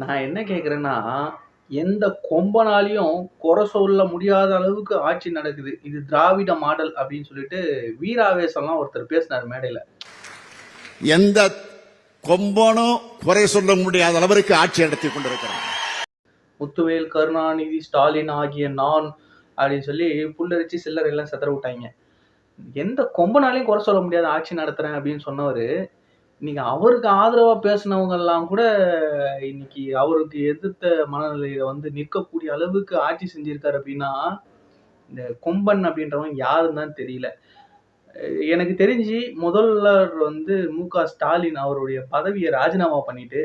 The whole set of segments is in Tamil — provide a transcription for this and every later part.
நான் என்ன கேட்குறேன்னா, எந்த கொம்பனாலயும் குறை சொல்ல முடியாத அளவுக்கு ஆட்சி நடக்குது. இது திராவிட மாடல் அப்படின்னு சொல்லிட்டு வீராவேசம்லாம் ஒருத்தர் பேசினாரு மேடையில. எந்த கொம்பனும் குறை சொல்ல முடியாத அளவிற்கு ஆட்சி நடத்தி கொண்டிருக்கிறான் முத்துவேல், கருணாநிதி, ஸ்டாலின் ஆகிய நான் அப்படின்னு சொல்லி புல்லரிச்சு சில்லறை எல்லாம் சிதற விட்டாய்ங்க. எந்த கொம்பனாலயும் குறை சொல்ல முடியாத ஆட்சி நடத்துறேன் அப்படின்னு சொன்னவரு, இன்னைக்கு அவருக்கு ஆதரவா பேசினவங்க எல்லாம் கூட இன்னைக்கு அவருக்கு எதிர்த்த மனநிலையில வந்து நிற்கக்கூடிய அளவுக்கு ஆட்சி செஞ்சிருக்காரு அப்படின்னா, இந்த கொம்பன் அப்படின்றவன் யாருன்னு தான் தெரியல. எனக்கு தெரிஞ்சு முதல்வர் வந்து மு.க. ஸ்டாலின் அவருடைய பதவியை ராஜினாமா பண்ணிட்டு,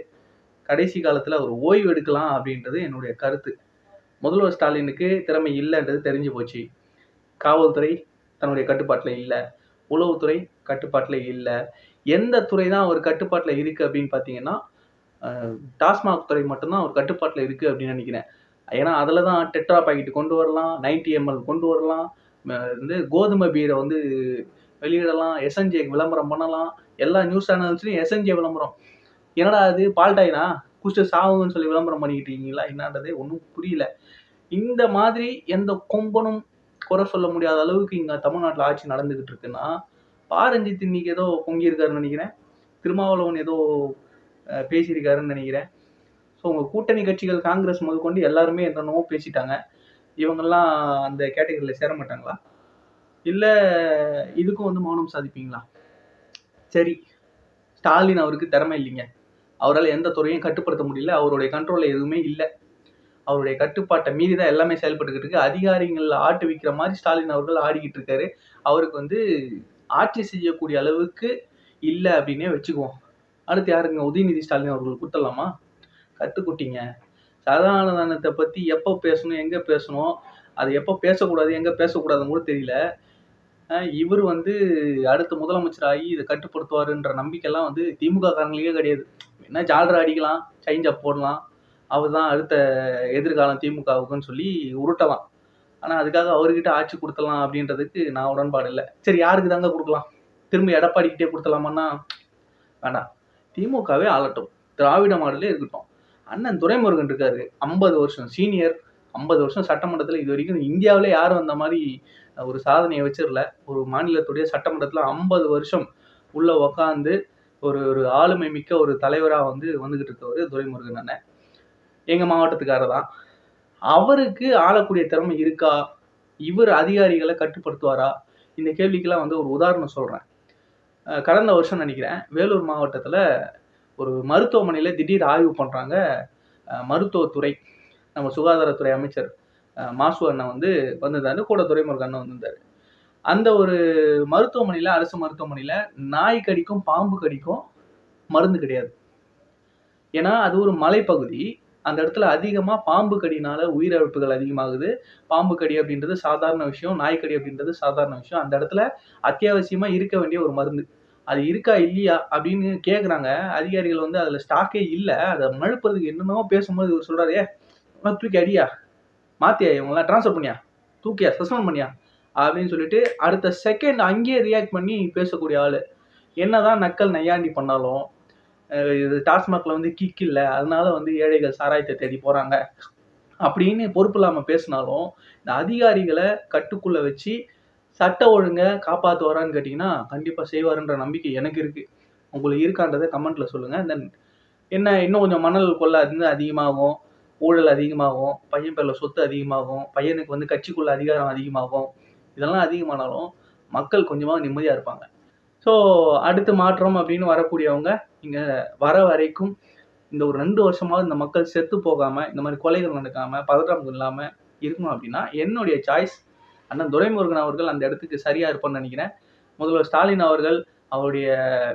கடைசி காலத்துல அவர் ஓய்வு எடுக்கலாம் அப்படின்றது என்னுடைய கருத்து. முதல்வர் ஸ்டாலினுக்கு திறமை இல்லைன்றது தெரிஞ்சு போச்சு. காவல்துறை தன்னுடைய கட்டுப்பாட்டில் இல்லை உளவுத்துறை கட்டுப்பாட்டில் இல்லை எந்த துறை தான் அவர் கட்டுப்பாட்டில் இருக்கு அப்படின்னு பார்த்தீங்கன்னா, டாஸ்மாக் துறை மட்டும்தான் ஒரு அவர் இருக்குது இருக்கு அப்படின்னு நினைக்கிறேன். ஏன்னா அதில் தான் டெட்ரா பாக்கெட் கொண்டு வரலாம், 90 எம்எல் கொண்டு வரலாம், வந்து கோதுமை பீரை வந்து வெளியிடலாம், எஸ்என்ஜே விளம்பரம் பண்ணலாம். எல்லா நியூஸ் சேனல்ஸ்லையும் எஸ்என்ஜே விளம்பரம். என்னடா இது பால்டாயினா? குடிச்சிட்டு சாவுன்னு சொல்லி விளம்பரம் பண்ணிக்கிட்டு இருக்கீங்களா? என்னன்றதே ஒன்றும் புரியல. இந்த மாதிரி எந்த கொம்பனும் குறை சொல்ல முடியாத அளவுக்கு இங்கே தமிழ்நாட்டில் ஆட்சி நடந்துக்கிட்டு இருக்குன்னா, ப. ரஞ்சித் இன்னைக்கு ஏதோ பொங்கியிருக்காருன்னு நினைக்கிறேன். திருமாவளவன் ஏதோ பேசியிருக்காருன்னு நினைக்கிறேன். ஸோ உங்கள் கூட்டணி கட்சிகள் காங்கிரஸ் முதற்கொண்டு எல்லாருமே என்னென்னவோ பேசிட்டாங்க. இவங்கெல்லாம் அந்த கேட்டகரியில் சேர மாட்டாங்களா? இல்லை இதுக்கும் வந்து மௌனம் சாதிப்பீங்களா? சரி, ஸ்டாலின் அவருக்கு திறமை இல்லைங்க. அவரால் எந்த துறையும் கட்டுப்படுத்த முடியல. அவருடைய கண்ட்ரோலில் எதுவுமே இல்லை அவருடைய கட்டுப்பாட்டை மீறி தான் எல்லாமே செயல்பட்டுக்கிட்டு இருக்கு. அதிகாரிகள் ஆட்டு விற்கிற மாதிரி ஸ்டாலின் அவர்கள் ஆடிக்கிட்டு இருக்காரு. அவருக்கு வந்து ஆட்சி செய்யக்கூடிய அளவுக்கு இல்லை அப்படின்னே வச்சுக்குவோம். அடுத்து யாருங்க? உதயநிதி ஸ்டாலின் அவர்கள் கூட்டலாமா கற்றுக்குட்டிங்க சதானந்தத்த பற்றி எப்போ பேசணும், எங்கே பேசணும், அது எப்போ பேசக்கூடாது, எங்கே பேசக்கூடாதுன்னு கூட தெரியல. இவர் வந்து அடுத்த முதலமைச்சர் ஆகி இதை கட்டுப்படுத்துவாருன்ற நம்பிக்கைலாம் வந்து திமுக காரங்களுக்கே கிடையாது. என்ன ஜாலரை அடிக்கலாம், செயின் ஜாப் போடலாம். அவர்தான் அடுத்த எதிர்காலம் திமுகவுக்குன்னு சொல்லி உருட்டலாம். ஆனால் அதுக்காக அவர்கிட்ட ஆட்சி கொடுத்தலாம் அப்படின்றதுக்கு நான் உடன்பாடு இல்லை சரி யாருக்கு தாங்க கொடுக்கலாம் திரும்ப எடப்பாடிக்கிட்டே குடுத்துடலாமான்னா, வேண்டாம். திமுகவே ஆளட்டும். திராவிட மாடலே இருக்கட்டும். அண்ணன் துரைமுருகன் இருக்காரு. 50 வருஷம் சீனியர். 50 வருஷம் சட்டமன்றத்தில் இது வரைக்கும் இந்தியாவிலே யாரும் அந்த மாதிரி ஒரு சாதனையை வச்சிடல ஒரு மாநிலத்துடைய சட்டமன்றத்தில் ஐம்பது வருஷம் உள்ளே உக்காந்து ஒரு ஒரு ஆளுமை மிக்க ஒரு தலைவராக வந்து வந்துக்கிட்டு இருக்கவர் துரைமுருகன் அண்ணன். எங்கள் மாவட்டத்துக்காரர் தான். அவருக்கு ஆளக்கூடிய திறமை இருக்கா? இவர் அதிகாரிகளை கட்டுப்படுத்துவாரா? இந்த கேள்விக்கெல்லாம் வந்து ஒரு உதாரணம் சொல்கிறேன் கடந்த வருஷம் நினைக்கிறேன். வேலூர் மாவட்டத்தில் ஒரு மருத்துவமனையில் திடீர் ஆய்வு பண்ணுறாங்க மருத்துவத்துறை. நம்ம சுகாதாரத்துறை அமைச்சர் மாசு அண்ணன் வந்து வந்திருந்தாரு. கூட துரைமுருகன் அண்ணன் வந்திருந்தாரு. அந்த ஒரு மருத்துவமனையில் அரசு மருத்துவமனையில் நாய் கடிக்கும், பாம்பு கடிக்கும் மருந்து கிடையாது. ஏன்னா அது ஒரு மலைப்பகுதி. அந்த இடத்துல அதிகமாக பாம்பு கடினால உயிரிழப்புகள் அதிகமாகுது. பாம்பு கடி அப்படின்றது சாதாரண விஷயம். நாய்க்கடி அப்படின்றது சாதாரண விஷயம். அந்த இடத்துல அத்தியாவசியமாக இருக்க வேண்டிய ஒரு மருந்து. அது இருக்கா? இல்லையா? அப்படின்னு கேட்குறாங்க. அதிகாரிகள் வந்து அதில் ஸ்டாக்கே இல்லை அதை மழுப்புறதுக்கு என்னென்னமோ பேசும்போது இவர் சொல்றாரு, தூக்கி அடியா, மாத்தியா இவங்களாம் ட்ரான்ஸ்ஃபர் பண்ணியா, தூக்கியா, சஸ்பெண்ட் பண்ணியா" அப்படின்னு சொல்லிட்டு அடுத்த செகண்ட் அங்கேயே ரியாக்ட் பண்ணி பேசக்கூடிய ஆள் என்னதான் நக்கல் நையாண்டி பண்ணாலும், இது டாஸ்மாக்ல வந்து கிக் இல்லை அதனால வந்து ஏழைகள் சாராயத்தை தேடி போறாங்க. அப்படின்னு பொறுப்பு இல்லாம பேசினாலும், இந்த அதிகாரிகளை கட்டுக்குள்ள வச்சு சட்ட ஒழுங்க காப்பாற்றுவாரான்னு கேட்டீங்கன்னா, கண்டிப்பா செய்வாருன்ற நம்பிக்கை எனக்கு இருக்கு. உங்களுக்கு இருக்கான்றதை கமெண்ட்ல சொல்லுங்க. தென் என்ன இன்னும் கொஞ்சம் மணல் கொள்ள அது அதிகமாகும். ஊழல் அதிகமாகும். பையன் பேர்ல சொத்து அதிகமாகும். பையனுக்கு வந்து கட்சிக்குள்ள அதிகாரம் அதிகமாகும். இதெல்லாம் அதிகமானாலும் மக்கள் கொஞ்சமாக நிம்மதியா இருப்பாங்க. ஸோ அடுத்து மாற்றம் அப்படின்னு வரக்கூடியவங்க, இங்கே வர வரைக்கும் இந்த ஒரு ரெண்டு வருஷமாவது இந்த மக்கள் செத்து போகாமல் இந்த மாதிரி கொலைகள் நடக்காமல் பதற்றம் இல்லாமல் இருக்கணும் அப்படின்னா, என்னுடைய சாய்ஸ் அண்ணன் துரைமுருகன் அவர்கள் அந்த இடத்துக்கு சரியாக இருப்பார்ன்னு நினைக்கிறேன். முதல்வர் ஸ்டாலின் அவர்கள் அவருடைய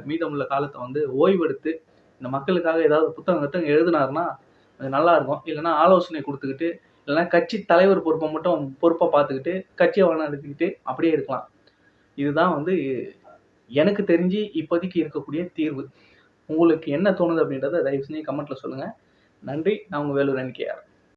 மீதமுள்ள காலத்தை வந்து ஓய்வெடுத்து, இந்த மக்களுக்காக ஏதாவது புத்தகம் கித்தகம் எழுதினாருன்னா, அது நல்லா இருக்கும். ஆலோசனை கொடுத்துக்கிட்டு இல்லைன்னா கட்சி தலைவர் பொறுப்பை மட்டும் பொறுப்பாக பார்த்துக்கிட்டு, கட்சியை வழிநடத்திக்கிட்டு அப்படியே இருக்கலாம். இதுதான் வந்து எனக்கு தெரிஞ்சு இப்போதைக்கு இருக்கக்கூடிய தீர்வு. உங்களுக்கு என்ன தோணுது அப்படின்றத தயவு செஞ்சு கமெண்ட்ல சொல்லுங்க. நன்றி. நான் உங்க வேலூர் என்.கே.ஆர்.